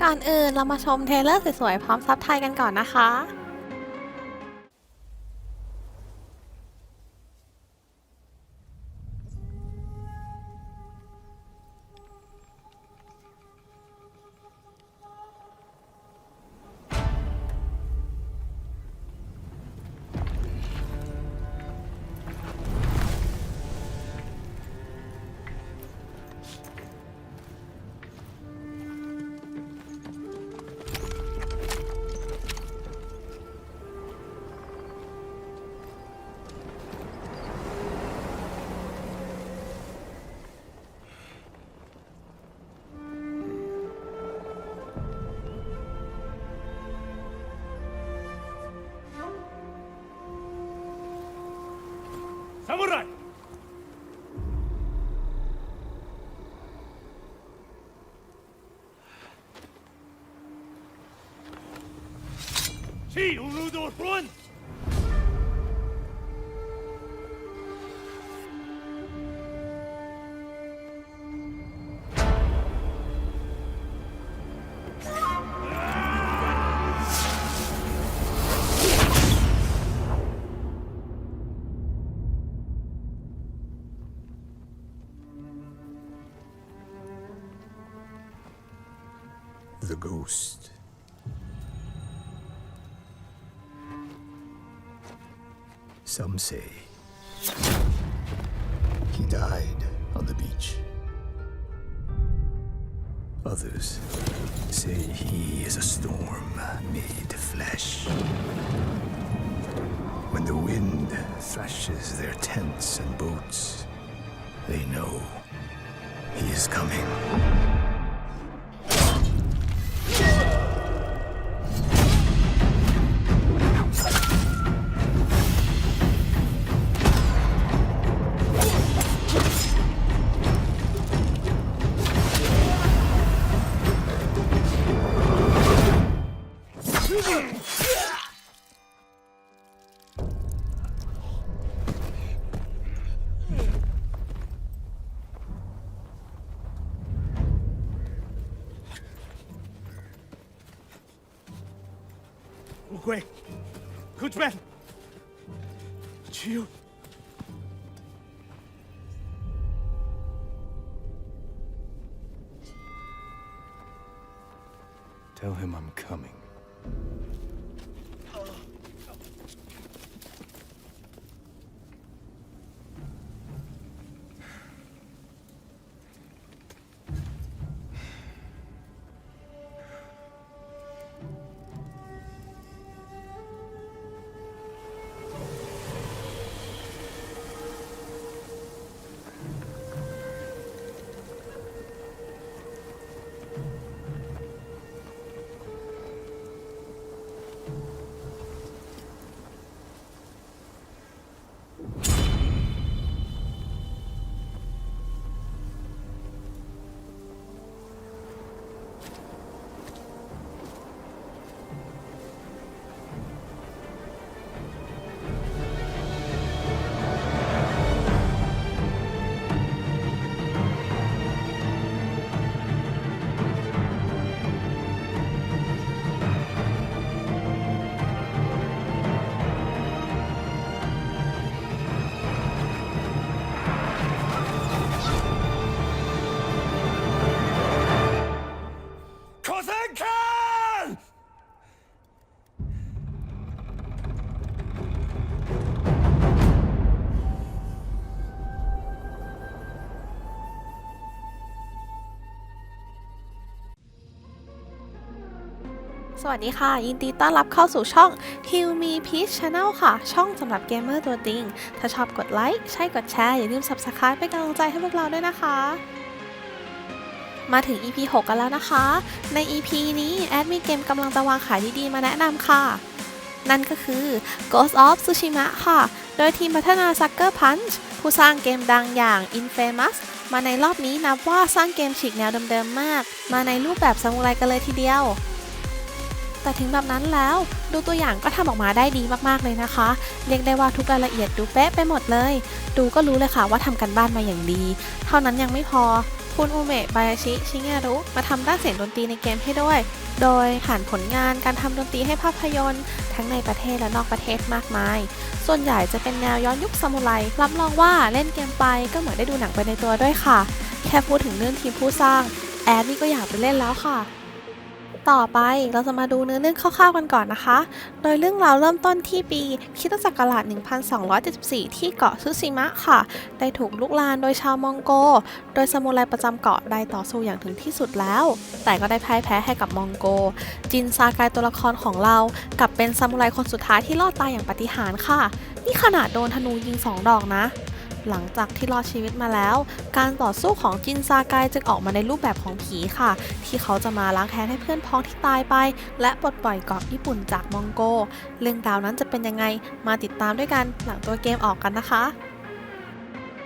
ก่อนอื่นเรามาชมเทเลอร์สวยๆพร้อมซับไทยกันก่อนนะคะ Samuray! Sì, un nudo front! The ghost. Some say he died on the beach. Others say he is a storm made flesh. When the wind thrashes their tents and boats, they know he is coming. 乌龟，Coachman，去。 Tell him I'm coming. Cause I can! สวัสดีค่ะ ยินดีต้อนรับเข้าสู่ช่อง Heal Me Peace Channel ค่ะ ช่องสำหรับเกมเมอร์ตัวจริง ถ้าชอบกดไลค์ ใช่กดแชร์ อย่าลืม Subscribe เป็นกำลังใจให้พวกเราด้วยนะคะ มาถึง EP 6 กันแล้วนะคะ ใน EP นี้แอดมีเกมกำลังจะวางขายดีๆมาแนะนำค่ะ นั่นก็คือ Ghost of Tsushima ค่ะ โดยทีมพัฒนา Sucker Punch ผู้สร้างเกมดังอย่าง Infamous มาในรอบนี้นับว่าสร้างเกมฉีกแนวเดิมๆมาก มาในรูปแบบซามูไรกันเลยทีเดียว แต่ถึงแบบนั้นแล้วดูตัวอย่างก็ทำออกมาได้ดีมากๆเลยนะคะ เรียกได้ว่าทุกรายละเอียดดูเป๊ะไปหมดเลย ดูก็รู้เลยค่ะว่าทำกันบ้านมาอย่างดี เท่านั้นยังไม่พอ คุณอุเมะบายาชิ ชิงะรุมาทำด้านเสียงดนตรีในเกมให้ด้วย โดยผ่านผลงานการทำดนตรีให้ภาพยนตร์ ทั้งในประเทศและนอกประเทศมากมาย ส่วนใหญ่จะเป็นแนวย้อนยุคซามูไร รับรองว่าเล่นเกมไปก็เหมือนได้ดูหนังไปในตัวด้วยค่ะ แค่พูดถึงเรื่องทีมผู้สร้าง แอดนี่ก็อยากไปเล่นแล้วค่ะ ต่อไปเราจะมาดูเนื้อเรื่องคร่าวๆกันก่อนนะคะ โดยเรื่องราวเริ่มต้นที่ปีคิตศักราช 1274 ที่เกาะซึซิมะค่ะ ได้ถูกลุกลานโดยชาวมองโก โดยซามูไรประจำเกาะได้ต่อสู้อย่างถึงที่สุดแล้ว แต่ก็ได้พ่ายแพ้ให้กับมองโก จินซากายตัวละครของเรากลับเป็นซามูไรคนสุดท้ายที่รอดตายอย่างปาฏิหาริย์ค่ะ นี่ขนาดโดนธนูยิงสองดอกนะ หลังจากที่รอดชีวิตมาแล้ว การต่อสู้ของจินซากายจึงออกมาในรูปแบบของผีค่ะ ที่เขาจะมาล้างแค้นให้เพื่อนพ้องที่ตายไป และปลดปล่อยเกาะญี่ปุ่นจากมองโก เรื่องราวนั้นจะเป็นยังไงมาติดตามด้วยกันหลังตัวเกมออกกันนะคะ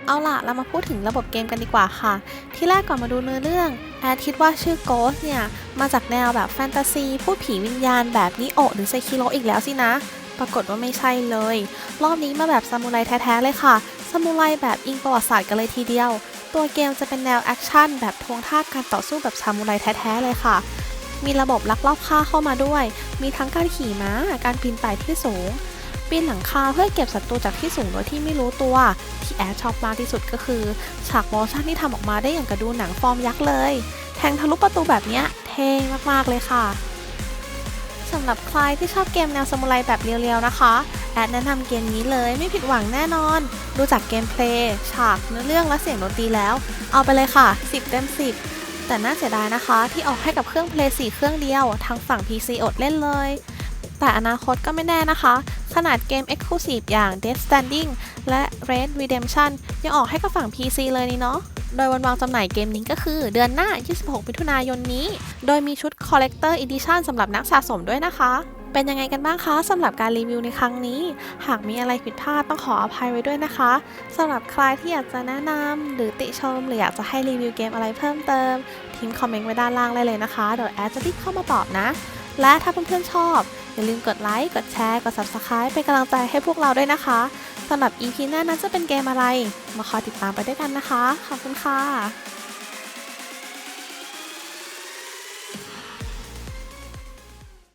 เอาล่ะ เรามาพูดถึงระบบเกมกันดีกว่าค่ะ ที่แรกก่อนมาดูเนื้อเรื่อง แอดคิดว่าชื่อ Ghost เนี่ย มาจากแนวแบบแฟนตาซี พูดผีวิญญาณแบบนิโอหรือไซคิโรอีกแล้วสินะ ปรากฏว่าไม่ใช่เลย รอบนี้มาแบบซามูไรแท้ๆเลยค่ะ ซามูไรแบบอิงประวัติศาสตร์กันเลยทีเดียว ตัวเกมจะเป็นแนวแอคชั่นแบบทวงท่าการต่อสู้แบบซามูไรแท้ๆเลยค่ะ มีระบบลักลอบฆ่าเข้ามาด้วย มีทั้งการขี่ม้า การปีนป่ายที่สูง ปีนหลังคาเพื่อเก็บศัตรูจากที่สูงโดยที่ไม่รู้ตัว ที่แอดชอบมากที่สุดก็คือฉากโมชั่นที่ทำออกมาได้อย่างกระดูหนังฟอร์มยักษ์เลย แทงทะลุประตูแบบเนี้ยเท่มากๆเลยค่ะ สำหรับใครที่ชอบเกมแนวซามูไรแบบเรียวๆนะคะแอดแนะนำเกมนี้เลยไม่ผิดหวังแน่นอน ดูจากเกมเพลย์ฉากเนื้อเรื่องและเสียงดนตรีแล้ว เอาไปเลยค่ะ 10 เต็ม 10 แต่น่าเสียดายนะคะ ที่ออกให้กับเครื่องเพลย์4เครื่องเดียวทางฝั่ง PC อดเล่นเลย แต่อนาคตก็ไม่แน่นะคะ ขนาดเกม Exclusive อย่าง Death Standing และ Red Redemption ยังออกให้กับฝั่ง PC เลยนี่เนาะ โดยวันวางจำหน่ายเกมนี้ก็คือ เดือนหน้า 26 มิถุนายนนี้ โดยมีชุด Collector Edition สำหรือนักสะสมด้วยนะคะ เป็นยังไงกันบ้างคะสำหรับการรีวิวในครั้งนี้ หากมีอะไรผิดพลาดต้องขออภัยไว้ด้วยนะคะสำหรับใครที่อยากจะแนะนำหรือติชม หรืออยากจะให้รีวิวเกมอะไรเพิ่มเติม ทิ้งคอมเมนต์ไว้ด้านล่างได้เลยนะคะเดี๋ยวแอดจะรีบเข้ามาตอบนะ และถ้าเพื่อนๆชอบอย่าลืมกดไลค์ กดแชร์ กด Subscribe เป็นกำลังใจให้พวกเราด้วยนะคะ สำหรับ EP หน้านั้นจะเป็นเกมอะไร มาคอยติดตามไปด้วยกันนะคะ ขอบคุณค่ะ